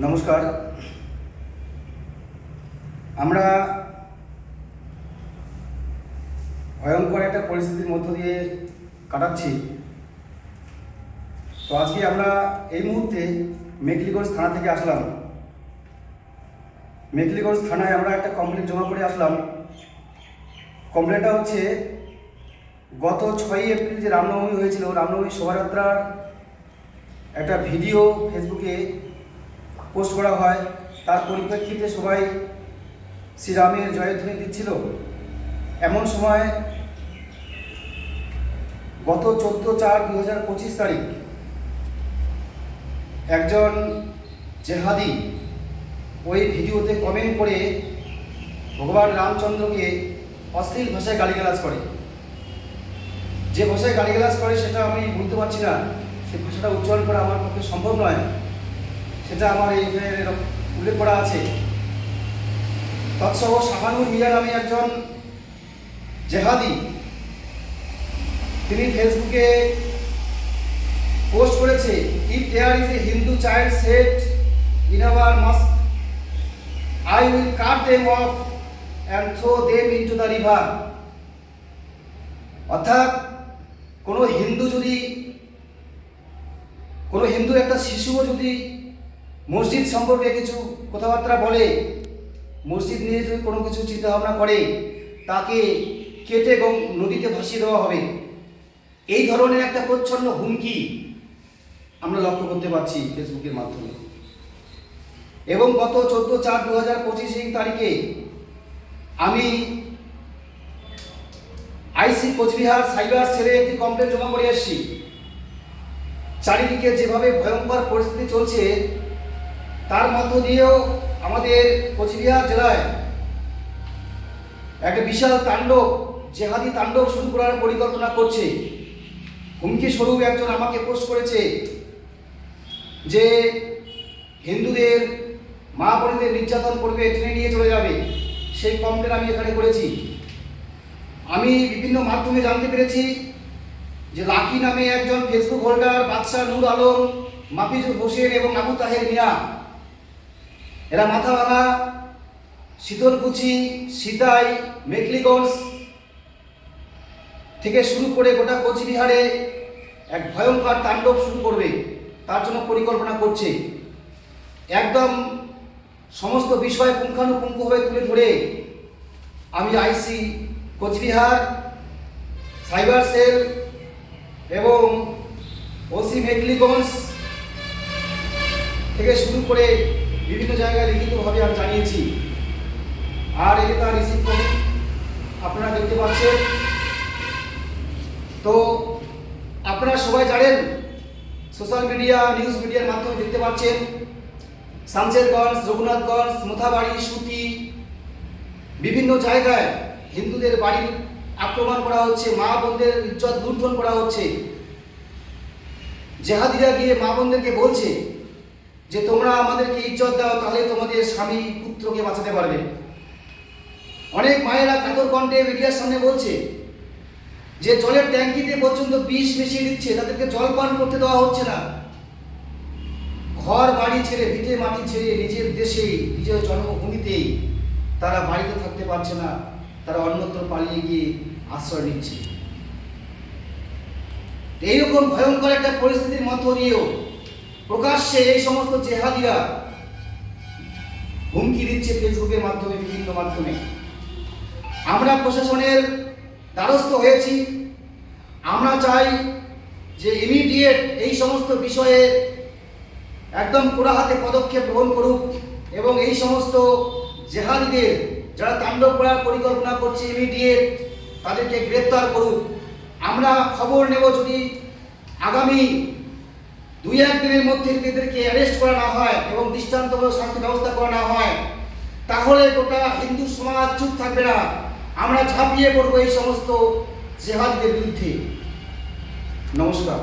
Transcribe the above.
নমস্কার। আমরা ভয়ঙ্কর একটা পরিস্থিতির মধ্য দিয়ে কাটাচ্ছি। তো আজকে আমরা এই মুহূর্তে মেঘলিগঞ্জ থানা থেকে আসলাম। মেঘলিগঞ্জ থানায় আমরা একটা কমপ্লেন জমা করে আসলাম। কমপ্লেনটা হচ্ছে, গত ছয়ই এপ্রিল যে রামনবমী হয়েছিল, রামনবমী শোভাযাত্রার একটা ভিডিও ফেসবুকে পোস্ট করা হয়। তার পরিপ্রেক্ষিতে সবাই শ্রীরামের জয়ধ্বনি দিচ্ছিল। এমন সময় গত চোদ্দ চার দু হাজার পঁচিশ তারিখ একজন জেহাদি ওই ভিডিওতে কমেন্ট করে ভগবান রামচন্দ্রকে অশ্লীল ভাষায় গালিগালাজ করে। যে ভাষায় গালিগালাজ করে সেটা আমি বলতে পারছি না। সেই ভাষাটা উচ্চারণ করা আমার পক্ষে সম্ভব নয়। সেটা আমার এই উল্লেখ করা আছে। তৎসহ শাহানুর মিয়া নামে একজন জেহাদি, তিনি ফেসবুকে পোস্ট করেছে if there is a Hindu child set in our mosque I will cut them off and throw them into the river অর্থাৎ, কোনো হিন্দু যদি, কোনো হিন্দু একটা শিশুও যদি মসজিদ সম্পর্কে কিছু কথাবার্তা বলে, মসজিদ নিয়ে যদি কোনো কিছু চিন্তা ভাবনা করে, তাকে কেটে এবং নদীতে ভাসিয়ে দেওয়া হবে। এই ধরনের একটা প্রচ্ছন্ন হুমকি আমরা লক্ষ্য করতে পারছি ফেসবুকের মাধ্যমে। এবং গত চোদ্দ চার দু হাজার পঁচিশ তারিখে আমি আইসি কোচবিহার সাইবার সেলে একটি কমপ্লেন জমা করে এসেছি চারিদিকে যেভাবে ভয়ঙ্কর পরিস্থিতি চলছে তার মধ্য দিয়েও আমাদের কোচবিহার জেলায় একটা বিশাল তাণ্ডব, জেহাদি তাণ্ডব শুরু করার পরিকল্পনা করছে। হুমকি স্বরূপ একজন আমাকে পোস্ট করেছে যে হিন্দুদের, মা বোনেদের নির্যাতন করবে, টেনে নিয়ে চলে যাবে। সেই কমপ্লেন আমি এখানে করেছি। আমি বিভিন্ন মাধ্যমে জানতে পেরেছি যে লাকি নামে একজন ফেসবুক হোল্ডার, বাদশাহ নূর আলম মাফিজুর হোসেন এবং আবু তাহের মিয়া এরা মাথা ভাঙা শীতলকুচি, সিতাই, মেকলিগঞ্জ থেকে শুরু করে গোটা কোচবিহারে এক ভয়ঙ্কর তাণ্ডব শুরু করবে, তার জন্য পরিকল্পনা করছে। একদম সমস্ত বিষয় পুঙ্খানুপুঙ্খভাবে তুলে ধরে আমি আইসি কোচবিহার, সাইবার সেল এবং ওসি মেকলিগঞ্জ থেকে শুরু করে বিভিন্ন জায়গায় লিখিতভাবে আমি জানিয়েছি। আর এটা রিসিভ করি। আপনারা দেখতে পাচ্ছেন। তো আপনারা সবাই জানেন, সোশ্যাল মিডিয়া, নিউজ মিডিয়ার মাধ্যমে দেখতে পাচ্ছেন শামশেরগঞ্জ রঘুনাথগঞ্জ মোথাবাড়ি, সুতি, বিভিন্ন জায়গায় হিন্দুদের বাড়ি আক্রমণ করা হচ্ছে, মা বোনদের ইজ্জত লুণ্ঠন করা হচ্ছে। জেহাদিরা গিয়ে মা বোনদেরকে বলছে যে তোমরা আমাদেরকে ইজ্জত দাও, তাহলে তোমাদের স্বামী পুত্রকে বাঁচাতে পারবে। অনেক মায়েরা কাতর কণ্ঠে মিডিয়ার সামনে বলছে যে জলের ট্যাঙ্কিতে পর্যন্ত বিষ মিশিয়ে দিচ্ছে, তাদেরকে জল পান করতে দেওয়া হচ্ছে না। ঘর, বাড়ি ছেড়ে ভিটে মাটি ছেড়ে নিজের দেশেই, নিজের জন্মভূমিতেই তারা বাড়িতে থাকতে পারছে না, তারা অন্যত্র পালিয়ে গিয়ে আশ্রয় নিচ্ছে। এইরকম ভয়ঙ্কর একটা পরিস্থিতির মধ্য দিয়েও প্রকাশ্যে এই সমস্ত জেহাদিরা হুমকি দিচ্ছে ফেসবুকের মাধ্যমে, বিভিন্ন মাধ্যমে। আমরা প্রশাসনের দ্বারস্থ হয়েছি। আমরা চাই যে ইমিডিয়েট এই সমস্ত বিষয়ে একদম কোড়া হাতে পদক্ষেপ গ্রহণ করুক এবং এই সমস্ত জেহাদিদের যারা তাণ্ডব করার পরিকল্পনা করছে ইমিডিয়েট তাদেরকে গ্রেপ্তার করুক। আমরা খবর নেব যদি আগামী দুই এক দিনের মধ্যে তাদেরকে অ্যারেস্ট করা না হয় এবং দৃষ্টান্তমূলক শাস্তি ব্যবস্থা করা না হয়, তাহলে গোটা হিন্দু সমাজ চুপ থাকবে না। আমরা ঝাঁপিয়ে পড়ব এই সমস্ত জেহাদের বিরুদ্ধে। নমস্কার।